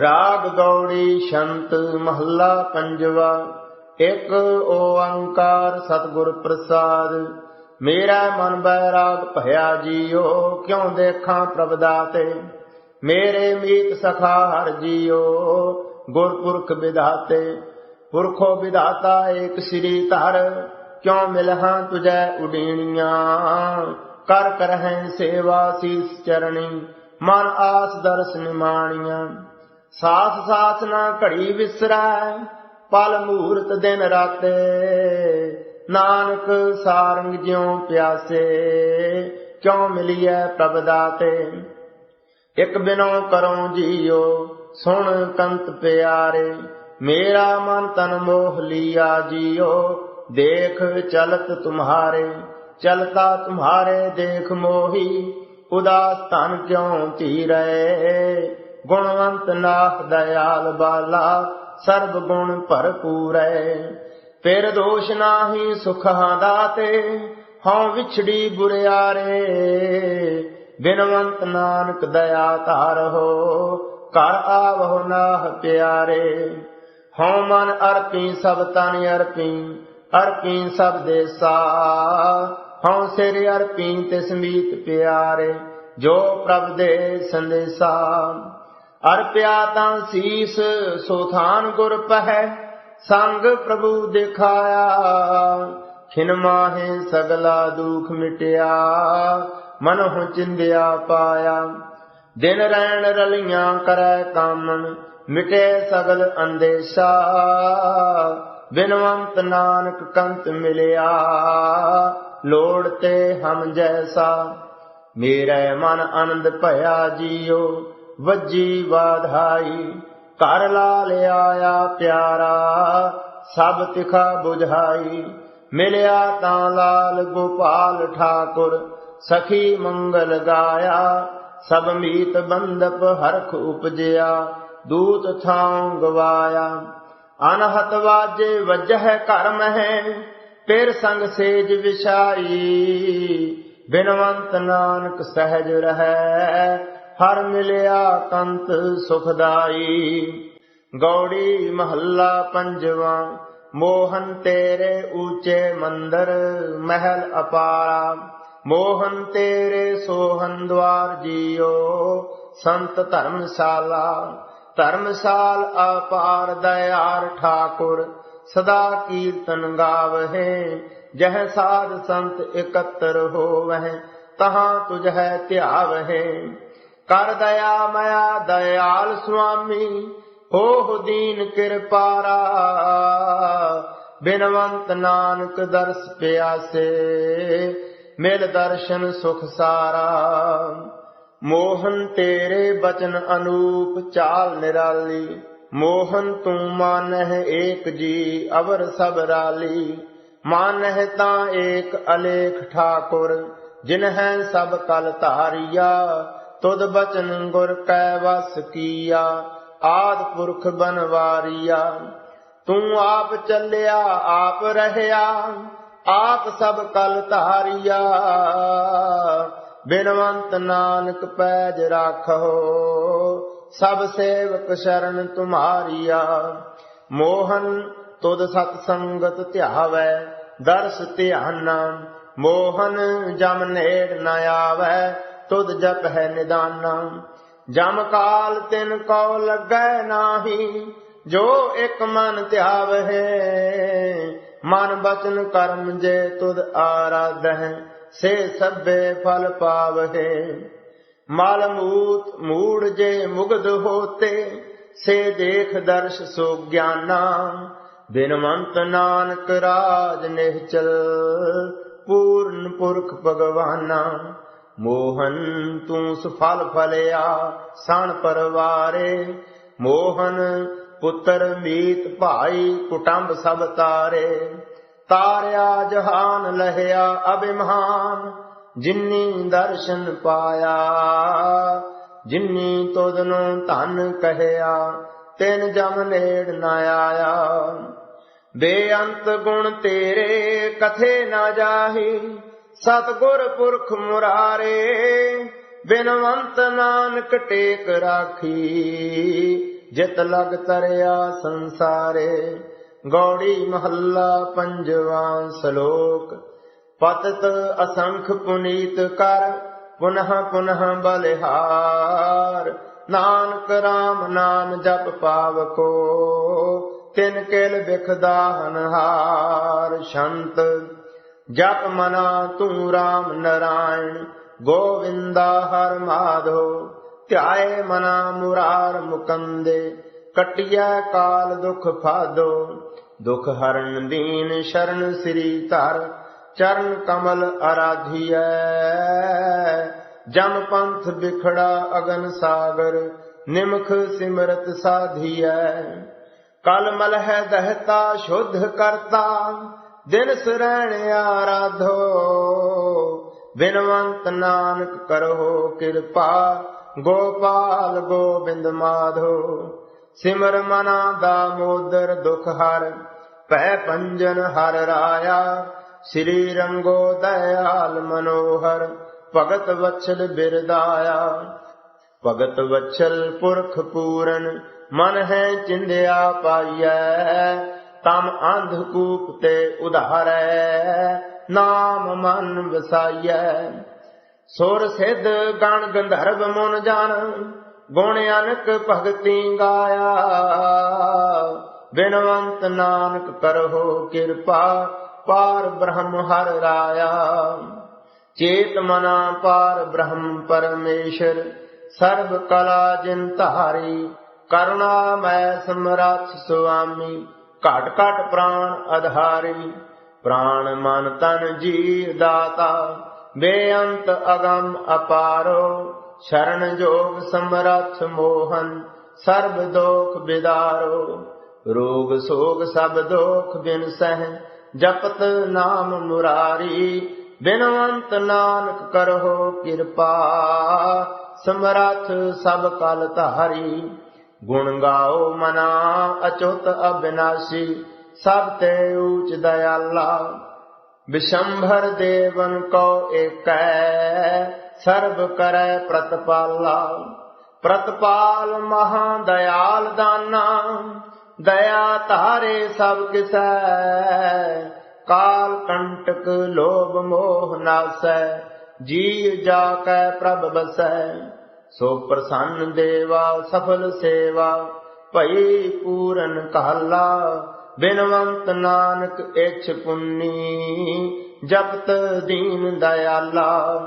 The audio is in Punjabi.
ਰਾਗ ਗੌੜੀ ਸ਼ੰਤ ਮਹੱਲਾ ਪੰਜਵਾ, ਇੱਕ ਓੰਕਾਰ ਸਤਿਗੁਰ ਪ੍ਰਸਾਦ। ਮੇਰਾ ਮਨ ਬੈਰਾਗ ਭਇਆ ਜੀਓ, ਕਿਉ ਦੇਖਾਂ ਪ੍ਰਭ ਦਾਤੇ? ਮੇਰੇ ਮੀਤ ਸਖਾ ਹਰ ਜੀਓ, ਗੁਰਪੁਰਖ ਵਿਧਾਤੇ। ਪੁਰਖੋ ਵਿਧਾਤਾ ਏਕ ਸ੍ਰੀ ਧਰ, ਕਿਉ ਮਿਲਹਾਂ ਤੁਜੈ ਉਡੀਣੀਆਂ? ਕਰ ਕਰਹਿ ਸੇਵਾ ਸੀਸ ਚਰਣੀ, ਮਨ ਆਸ ਦਰਸ ਨਿਮਾਣੀਆਂ। ਸਾਥ ਸਾਥ ਨਾ ਘੜੀ ਵਿਸਰੈ ਪਲ ਮੂਰਤ ਦਿਨ ਰਾਤੇ। ਨਾਨਕ ਸਾਰੰਗ ਜਿਉ ਪਿਆਸੇ, ਕਿਉ ਮਿਲੀਐ ਪ੍ਰਭ ਦਾਤੇ? ਇਕ ਬਿਨੋ ਕਰਉ ਜੀਓ, ਸੁਣ ਕੰਤ ਪਿਆਰੇ। ਮੇਰਾ ਮਨ ਤਨ ਮੋਹ ਲਿਆ ਜੀਓ, ਦੇਖ ਚਲਤ ਤੁਮਹਾਰੇ। ਚਲਤਾ ਤੁਮਹਾਰੇ ਦੇਖ ਮੋਹੀ, ਉਦਾਸ ਤਨ ਕਿਉ ਧੀਰੈ? ਗੁਣਵੰਤ ਨਾਥ ਦਇਆਲ ਬਾਲਾ, ਸਰਬ ਗੁਣ ਭਰਪੂਰੈ ਫਿਰ ਦੋਸ਼ ਨਾਹੀ ਸੁਖਾਂ ਦਾਤੇ, ਹਉ ਵਿਛੜੀ ਬੁਰਿਆਰੇ। ਬਿਨਵੰਤ ਨਾਨਕ ਦਇਆ ਧਾਰੋ ਘਰ ਆਵਹੁ ਨਾਹ ਪਿਆਰੇ। ਹਉ ਮਨ ਅਰਪੀ ਸਭ ਤਨ ਅਰਪੀ ਅਰਪੀ ਸਭ ਦੇਸਾ ਹਉ ਸਿਰ ਅਰਪੀ ਤਿਸ ਮੀਤ ਪਿਆਰੇ, ਜੋ ਪ੍ਰਭ ਦੇ ਸੰਦੇਸਾ। ਅਰਪਿਆ ਤਾਂ ਸੀਸ ਸੋ ਥਾਨ ਗੁਰ ਪਹਿ, ਸੰਗ ਪ੍ਰਭੂ ਦਿਖਾਇਆ। ਖਿਨ ਮਾਹੇ ਸਗਲਾ ਦੁਖ ਮਿਟਿਆ ਮਨਹੁ ਚਿੰਦਿਆ ਪਾਇਆ। ਦਿਨ ਰਹਿਣ ਰਲੀਆਂ ਕਰੈ ਕਾਮਨ, ਮਿਟੇ ਸਗਲ ਅੰਦੇਸ਼ਾ। ਬਿਨਵੰਤ ਨਾਨਕ ਕੰਤ ਮਿਲਿਆ, ਲੋੜ ਤੇ ਹਮ ਜੈਸਾ। ਮੇਰੇ ਮਨ ਆਨੰਦ ਭਇਆ ਜੀਓ ਵੱਜੀ ਵਾਧਾਈ, ਘਰ ਲਾ ਲਿਆਇਆ ਪਿਆਰਾ, ਸਭ ਤਿਖਾ ਬੁਝਾਈ। ਮਿਲਿਆ ਤਾਂ ਲਾਲ ਗੋਪਾਲ ਠਾਕੁਰ, ਸਖੀ ਮੰਗਲ ਗਾਇਆ। ਸਭ ਮੀਤ ਬੰਦਪ ਹਰਖ ਉਪਜਿਆ, ਦੂਤ ਥਾਂ ਗਵਾਇਆ। ਅਨਹਤ ਵਾਜੇ ਵਜਹਿ ਘਰ ਮਹਿ, ਫਿਰ ਸੰਗ ਸੇਜ ਵਿਛਾਈ। ਬਿਨਵੰਤ ਨਾਨਕ ਸਹਿਜ ਰਹੈ ਹਰ ਮਿਲਿਆ ਕੰਤ ਸੁਖਦਾਈ। ਗੌੜੀ ਮਹੱਲਾ ਪੰਜਵਾ, ਮੋਹਨ ਤੇਰੇ ਊਚੇ ਮੰਦਰ ਮਹਿਲ ਅਪਾਰਾ। ਮੋਹਨ ਤੇਰੇ ਸੋਹਨ ਦਵਾਰ ਜੀਓ, ਸੰਤ ਧਰਮਸ਼ਾਲਾ। ਧਰਮਸ਼ਾਲ ਅਪਾਰ ਦਇਆਰ ਠਾਕੁਰ, ਸਦਾ ਕੀਰਤਨ ਗਾਵਹਿ। ਜਹ ਸਾਧ ਸੰਤ ਇਕੱਤਰ ਹੋਵਹਿ, ਤਹਾਂ ਤੁਝ ਹੈ ਧਿਆਵਹਿ। ਕਰ ਦਇਆ ਮਇਆ ਦਇਆਲ ਸੁਆਮੀ ਹੋ ਦੀਨ ਕਿਰਪਾਰਾ। ਬਿਨਵੰਤ ਨਾਨਕ ਦਰਸ ਪਿਆਸੇ, ਮਿਲ ਦਰਸ਼ਨ ਸੁਖ ਸਾਰਾ। ਮੋਹਨ ਤੇਰੇ ਬਚਨ ਅਨੂਪ, ਚਾਲ ਨਿਰਾਲੀ। ਮੋਹਨ ਤੂੰ ਮਾਨਹਿ ਏਕ ਜੀ, ਅਵਰ ਸਭ ਰਾਲੀ। ਮਾਨਹਿ ਤਾਂ ਏਕ ਅਲੇਖ ਠਾਕੁਰ ਜਿਨ ਹੈ ਸਭ ਕਲ ਧਾਰਿਆ। ਤੁਧ ਬਚਨ ਗੁਰ ਕੈ ਵਸ ਕੀਆ, ਆਦ ਪੁਰਖ ਬਨਵਾਰੀਆ ਤੂੰ ਆਪ ਚੱਲਿਆ, ਆਪ ਰਹਿਆ, ਆਪ ਸਭ ਕਲ ਧਾਰਿਆ। ਬਿਨਵੰਤ ਨਾਨਕ ਪੈਜ ਰਾਖੋ, ਸਭ ਸੇਵਕ ਸ਼ਰਨ ਤੁਮਾਰੀਆ। ਮੋਹਨ ਤੁਧ ਸਤ ਸੰਗਤ ਧਿਆਵੈ, ਦਰਸ ਧਿਆਨਾ ਮੋਹਨ ਜਮ ਨੇੜ ਨ ਆਵੈ ਤੁਧ ਜਪ ਹੈ ਨਿਦਾਨਾ। ਜਮ ਕਾਲ ਤਿਨ ਕਉ ਲੱਗੈ ਨਾਹੀ, ਜੋ ਇੱਕ ਮਨ ਧਿਆਵਹਿ ਮਨ ਬਚਨ ਕਰਮ ਜੇ ਤੁਧ ਆਰਾਧਹਿ, ਸੇ ਸਭੇ ਫਲ ਪਾਵਹਿ। ਮਲ ਮੂਤ ਮੂੜ ਜੇ ਮੁਗਧ ਹੋਤੇ, ਸੇ ਦੇਖ ਦਰਸ਼ ਸੋ ਗਿਆਨਾ। ਬਿਨਵੰਤ ਨਾਨਕ ਰਾਜ ਨਿਹਚਲ, ਪੂਰਨ ਪੁਰਖ ਭਗਵਾਨਾ। ਮੋਹਨ ਤੂੰ ਸੁਫਲ ਫਲਿਆ, ਸਣ ਪਰਵਾਰੇ। ਮੋਹਨ ਪੁੱਤਰ ਮੀਤ ਭਾਈ, ਕੁਟੰਬ ਸਭ ਤਾਰੇ। ਤਾਰਿਆ ਜਹਾਨ ਲਹਿਆ ਅਭਿਮਾਨ, ਜਿਨੀ ਦਰਸ਼ਨ ਪਾਇਆ, ਜਿਨੀ ਤੁਧ ਨੂੰ ਧਨ ਕਹਿਆ, ਤਿਨ ਜਮ ਨੇੜ ਨਾ ਆਇਆ। ਬੇਅੰਤ ਗੁਣ ਤੇਰੇ, ਕਥੇ ਨਾ ਜਾਹੀ। ਸਤਗੁਰ ਪੁਰਖ ਮੁਰਾਰੇ, ਬਿਨਵੰਤ ਨਾਨਕ ਟੇਕ ਰਾਖੀ। ਜਿਤ ਲਗ ਤਰਿਆ ਸੰਸਾਰੇ, ਗੌੜੀ ਮਹੱਲਾ ਪੰਜਵਾ ਸ਼ਲੋਕ। ਪਤਤ ਅਸੰਖ ਪੁਨੀਤ ਕਰ, ਪੁਨః ਪੁਨః ਬਲਿਹਾਰ। ਨਾਨਕ ਰਾਮ ਨਾਮ ਜਪ ਪਾਵਕੋ, ਤਿਨ ਕੇਲ ਬਿਖਦਾ ਹਨਹਾਰ ਸ਼ੰਤ ਜਪ ਮਨਾ ਤੂੰ ਰਾਮ ਨਰਾਇਣ, ਗੋਵਿੰਦਾ ਹਰ ਮਾਧੋ, ਧਿਆਏ ਮਨਾ ਮੁਰਾਰ ਮੁਕੰਦੇ ਕਟਿਆ ਕਾਲ ਦੁਖ ਫਾਦੋ, ਦੁਖ ਹਰਨ ਦੀਨ ਸ਼ਰਨ ਸ੍ਰੀ ਧਰ, ਚਰਨ ਕਮਲ ਅਰਾਧੀਐ ਜਮ ਪੰਥ ਵਿਖੜਾ ਅਗਨ ਸਾਗਰ, ਨਿਮਖ ਸਿਮਰਤ ਸਾਧੀਐ। ਕਲ ਮਲ ਹੈ ਦਹਤਾ ਸ਼ੁੱਧ ਕਰਤਾ ਦਿਨ ਸਰਣ ਆਰਾਧੋ, ਬਿਨਵੰਤ ਨਾਨਕ ਕਰੋ ਕਿਰਪਾ, ਗੋਪਾਲ ਗੋਬਿੰਦ ਮਾਧੋ। ਸਿਮਰ ਮਨਾ ਦਾ ਮੋਦਰ ਦੁਖ ਹਰ ਪੈ ਪੰਜਨ ਹਰ ਰਾਇਆ। ਸ੍ਰੀ ਰੰਗੋ ਦਇਆਲ ਮਨੋਹਰ, ਭਗਤ ਵਛਲ ਬਿਰਦਾਇਆ। ਭਗਤ ਵਛਲ ਪੁਰਖ ਪੂਰਨ, ਮਨ ਹੈ ਚਿੰਦਿਆ ਪਾਈਐ। ਤਮ ਅੰਧ ਕੂਪ ਤੇ ਉਧਾਰੈ, ਨਾਮ ਮਨ ਵਸਾਈਐ। ਸੁਰ ਸਿਧ ਗਣ ਗੰਧਰਵ ਮਨ ਜਨ, ਗੁਣ ਅਨਕ ਭਗਤੀ ਗਾਇਆ। ਬਿਨਵੰਤ ਨਾਨਕ ਕਰੋ ਕਿਰਪਾ, ਪਾਰ ਬ੍ਰਹਮ ਹਰ ਰਾਇਆ। ਚੇਤ ਮਨਾ ਪਾਰ ਬ੍ਰਹਮ ਪਰਮੇਸ਼ਰ, ਸਰਬ ਕਲਾ ਜਿਨ ਧਾਰੀ, ਕਰੁਣਾ ਮੈਂ ਸਮਰਥ ਸੁਆਮੀ। ਘਟ ਘਟ ਪ੍ਰਾਣ ਅਧਾਰੀ, ਪ੍ਰਾਣ ਮਨ ਤਨ ਜੀਵ ਦਾਤਾ, ਬੇਅੰਤ ਅਗੰਮ ਅਪਾਰੋ, ਸ਼ਰਨ ਜੋਗ ਸਮਰਥ ਮੋਹਨ, ਸਰਬ ਦੋਖ ਬਿਦਾਰੋ। ਰੋਗ ਸੋਗ ਸਭ ਦੋਖ ਬਿਨ ਸਹਿ, ਜਪਤ ਨਾਮ ਮੁਰਾਰੀ, ਬਿਨਵੰਤ ਨਾਨਕ ਕਰੋ ਕਿਰਪਾ, ਸਮਰਥ ਸਭ ਕਲ ਧਾਰੀ। ਗੁਣ ਗਾਓ ਮਨਾ, ਅਚੁਤ ਅਬਿਨਾਸ਼ੀ, ਸਭ ਤੇ ਊਚ ਦਇਆਲਾ। ਵਿਸ਼ੰਭਰ ਦੇਵਨ ਕੋ ਏਕੈ, ਸਰਬ ਕਰੈ ਪ੍ਰਤਪਾਲਾ। ਪ੍ਰਤਪਾਲ ਮਹਾ ਦਇਆਲ ਦਾਨਾ, ਦਇਆ ਧਾਰੇ ਸਭ ਕਿਸੈ। ਕਾਲ ਕੰਟਕ ਲੋਭ ਮੋਹ ਨਾਸੈ ਜੀ ਜਾ ਕੈ ਪ੍ਰਭ ਬਸੈ। ਸੋ ਪ੍ਰਸੰਨ ਦੇਵਾ, ਸਫਲ ਸੇਵਾ, ਭਈ ਪੂਰਨ ਕਾਲਾ ਬਿਨਵੰਤ ਨਾਨਕ ਇਛ ਪੁੰਨੀ, ਜਪਤ ਦੀਨ ਦਇਆਲਾ।